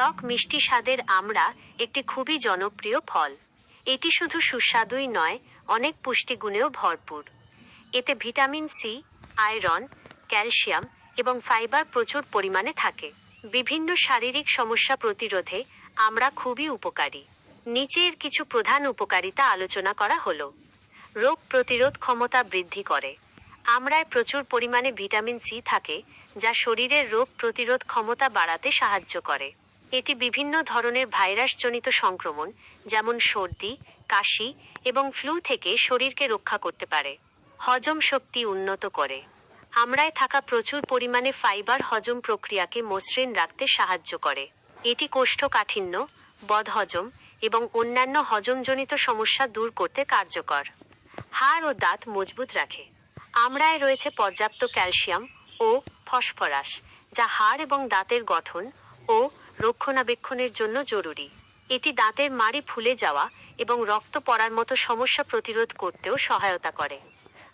টক মিষ্টি স্বাদের আমড়া একটি খুবই জনপ্রিয় ফল। এটি শুধু সুস্বাদুই নয়, অনেক পুষ্টিগুণেও ভরপুর। এতে ভিটামিন সি, আয়রন, ক্যালসিয়াম এবং ফাইবার প্রচুর পরিমাণে থাকে। বিভিন্ন শারীরিক সমস্যা প্রতিরোধে আমরা খুবই উপকারী। নিচের কিছু প্রধান উপকারিতা আলোচনা করা হলো। রোগ প্রতিরোধ ক্ষমতা বৃদ্ধি করে। আমরায় প্রচুর পরিমাণে ভিটামিন সি থাকে, যা শরীরের রোগ প্রতিরোধ ক্ষমতা বাড়াতে সাহায্য করে। এটি বিভিন্ন ধরনের ভাইরাসজনিত সংক্রমণ, যেমন সর্দি, কাশি এবং ফ্লু থেকে শরীরকে রক্ষা করতে পারে। হজম শক্তি উন্নত করে। আমরায় থাকা প্রচুর পরিমাণে ফাইবার হজম প্রক্রিয়াকে মসৃণ রাখতে সাহায্য করে। এটি কোষ্ঠকাঠিন্য, বদহজম এবং অন্যান্য হজমজনিত সমস্যা দূর করতে কার্যকর। হাড় ও দাঁত মজবুত রাখে। আমড়ায় রয়েছে পর্যাপ্ত ক্যালসিয়াম ও ফসফরাস, যা হাড় এবং দাঁতের গঠন ও রক্ষণাবেক্ষণের জন্য জরুরি। এটি দাঁতের মাড়ি ফুলে যাওয়া এবং রক্ত পড়ার মতো সমস্যা প্রতিরোধ করতেও সহায়তা করে।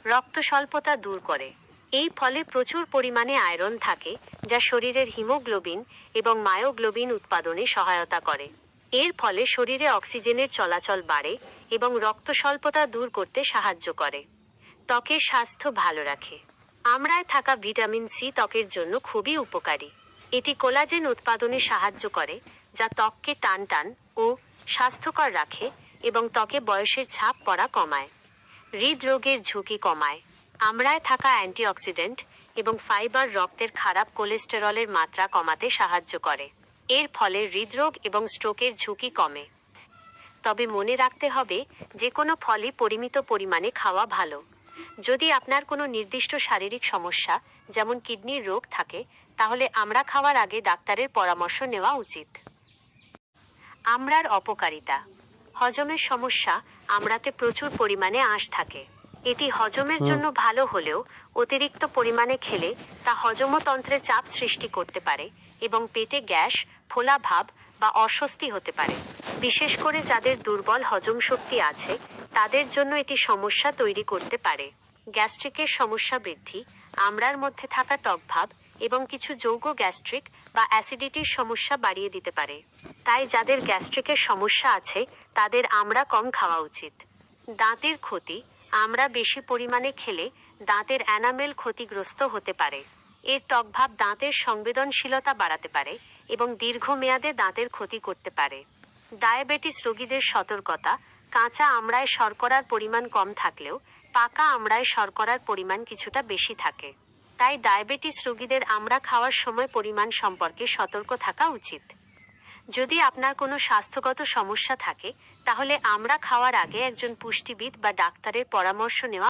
রক্ত স্বল্পতা দূর করে। এই ফলে প্রচুর পরিমাণে আয়রন থাকে, যা শরীরের হিমোগ্লোবিন এবং মায়োগ্লোবিন উৎপাদনে সহায়তা করে। এর ফলে শরীরে অক্সিজেনের চলাচল বাড়ে এবং রক্ত স্বল্পতা দূর করতে সাহায্য করে। ত্বকের স্বাস্থ্য ভালো রাখে। আমড়ায় থাকা ভিটামিন সি ত্বকের জন্য খুবই উপকারী। এটি কোলাজেন উৎপাদনে সাহায্য করে, যা ত্বককে টান টান ও স্বাস্থ্যকর রাখে এবং ত্বকে বয়সের ছাপ পড়া কমায়। হৃদরোগের ঝুঁকি কমায়। আমড়ায় থাকা অ্যান্টিঅক্সিডেন্ট এবং ফাইবার রক্তের খারাপ কোলেস্টেরলের মাত্রা কমাতে সাহায্য করে। এর ফলে হৃদরোগ এবং স্ট্রোকের ঝুঁকি কমে। তবে মনে রাখতে হবে, যে কোনো ফলই পরিমিত পরিমাণে খাওয়া ভালো। যদি আপনার কোনো নির্দিষ্ট শারীরিক সমস্যা যেমন কিডনির রোগ থাকে তাহলে আমরা খাওয়ার আগে ডাক্তারের পরামর্শ নেওয়া উচিত। আমড়ার অপকারিতা। হজমের সমস্যা আমড়াতে প্রচুর পরিমাণে আঁশ থাকে। এটি হজমের জন্য ভালো হলেও অতিরিক্ত পরিমাণে খেলে তা হজমতন্ত্রে চাপ সৃষ্টি করতে পারে এবং পেটে গ্যাস ফোলা ভাব বা অস্বস্তি হতে পারে। বিশেষ করে যাদের দুর্বল হজম শক্তি আছে তাদের জন্য এটি সমস্যা তৈরি করতে পারে। গ্যাস্ট্রিকের সমস্যা বৃদ্ধি আমড়ার মধ্যে থাকা টকভাব এবং কিছু যৌগ গ্যাস্ট্রিক বা অ্যাসিডিটির সমস্যা বাড়িয়ে দিতে পারে। তাই যাদের গ্যাস্ট্রিকের সমস্যা আছে, তাদের আমড়া কম খাওয়া উচিত। দাঁতের ক্ষতি, আমরা বেশি পরিমাণে খেলে দাঁতের অ্যানামেল ক্ষতিগ্রস্ত হতে পারে। এর টকভাব দাঁতের সংবেদনশীলতা বাড়াতে পারে এবং দীর্ঘমেয়াদে দাঁতের ক্ষতি করতে পারে। ডায়াবেটিস রোগীদের সতর্কতা, কাঁচা আমড়ায় শর্করার পরিমাণ কম থাকলেও পাকা আমড়ায় শর্করার পরিমাণ কিছুটা বেশি থাকে। তাই ডায়াবেটিস রোগীদের আমড়া খাওয়ার সময় পরিমাণ সম্পর্কে সতর্ক থাকা উচিত। যদি আপনার কোনো স্বাস্থ্যগত সমস্যা থাকে, তাহলে আমরা খাওয়ার আগে একজন পুষ্টিবিদ বা ডাক্তারের পরামর্শ নেওয়া